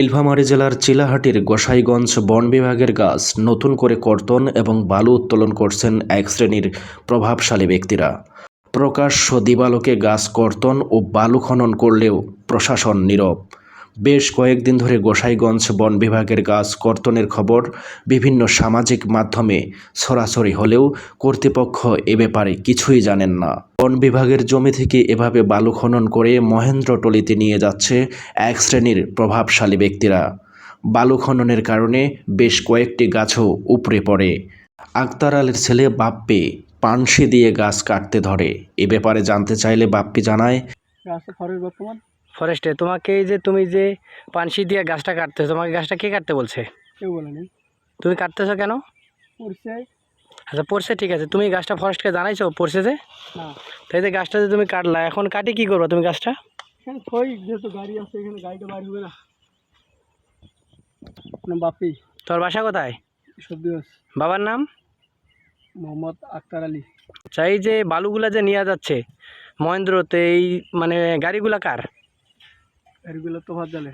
নীলফামারী জেলার চিলাহাটির গোসাইগঞ্জ বন বিভাগের গাছ নতুন করে কর্তন এবং বালু উত্তোলন করছেন এক শ্রেণির প্রভাবশালী ব্যক্তিরা। প্রকাশ্য দিবালোকে গাছ কর্তন ও বালু খনন করলেও প্রশাসন নীরব। বেশ কয়েকদিন ধরে গোসাইগঞ্জ বন বিভাগের গাছ কর্তনের খবর বিভিন্ন সামাজিক মাধ্যমে সরাসরি হলেও কর্তৃপক্ষ এ ব্যাপারে কিছুই জানেন না। বন বিভাগের জমি থেকে এভাবে বালু খনন করে মহেন্দ্রটলিতে নিয়ে যাচ্ছে এক শ্রেণির প্রভাবশালী ব্যক্তিরা। বালু খননের কারণে বেশ কয়েকটি গাছও উপড়ে পড়ে। আক্তার আলীর ছেলে বাপ্পি পানসি দিয়ে গাছ কাটতে ধরে। এ ব্যাপারে জানতে চাইলে বাপ্পি জানায় বর্তমান? ফরেস্টে তোমাকে এই যে তুমি যে পানসি দিয়ে গাছটা কাটতেছো তোমাকে গাছটা কে কাটতে বলছে? কেউ বলেনি তুমি কাটতেছো কেন? পড়ছে। আচ্ছা পড়ছে ঠিক আছে। তুমি গাছটা ফরেস্টকে জানাইছো পড়ছে যে? না। তাই যে গাছটা যে তুমি কাটলা এখন কাটি কি করব তুমি গাছটা? এখানে থই যেহেতু গাড়ি আছে এখানে গাড়িটা বাইর হবে না। বাপি। তোর বাসা কোথায়? সবজি বাবার নাম? মোহাম্মদ আক্তার আলী। চাই যে বালুগুলা যে নিয়ে যাচ্ছে মহেন্দ্রতে এই মানে গাড়িগুলা কার? গাড়িগুলো তো ভাত জালে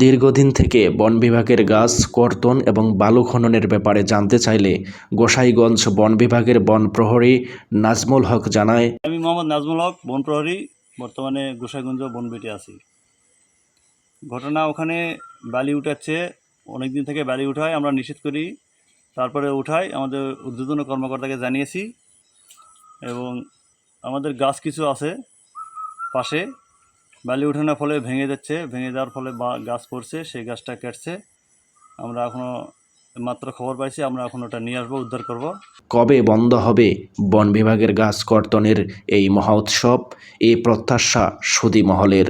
দীর্ঘদিন থেকে বন বিভাগের গাছ, কর্তন এবং বালু খননের ব্যাপারে জানতে চাইলে গোসাইগঞ্জ বন বিভাগের বন প্রহরী নাজমুল হক জানায়, আমি মোহাম্মদ নাজমুল হক, বন প্রহরী, বর্তমানে গোসাইগঞ্জ বনবিটি আছি। ঘটনা ওখানে বালি উঠাচ্ছে অনেক দিন থেকে বালি উঠায়, আমরা নিষেধ করি। তারপরে উঠাই আমাদের ঊর্ধ্বতন কর্মকর্তাকে জানিয়েছি এবং আমাদের গাছ কিছু আছে পাশে। বালি উঠানোর ফলে ভেঙে যাচ্ছে, ভেঙে যাওয়ার ফলে গাছ পড়ছে, সেই গাছটা কেটছে। আমরা এখনও মাত্র খবর পাইছি, আমরা এখন ওটা নিয়ে আসব, উদ্ধার করব। কবে বন্ধ হবে বন বিভাগের গাছ কর্তনের এই মহা উৎসব? এই প্রত্যাশা সুদী মহলের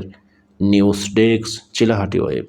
নিউজ ডেস্ক, চিলাহাটি ওয়েব।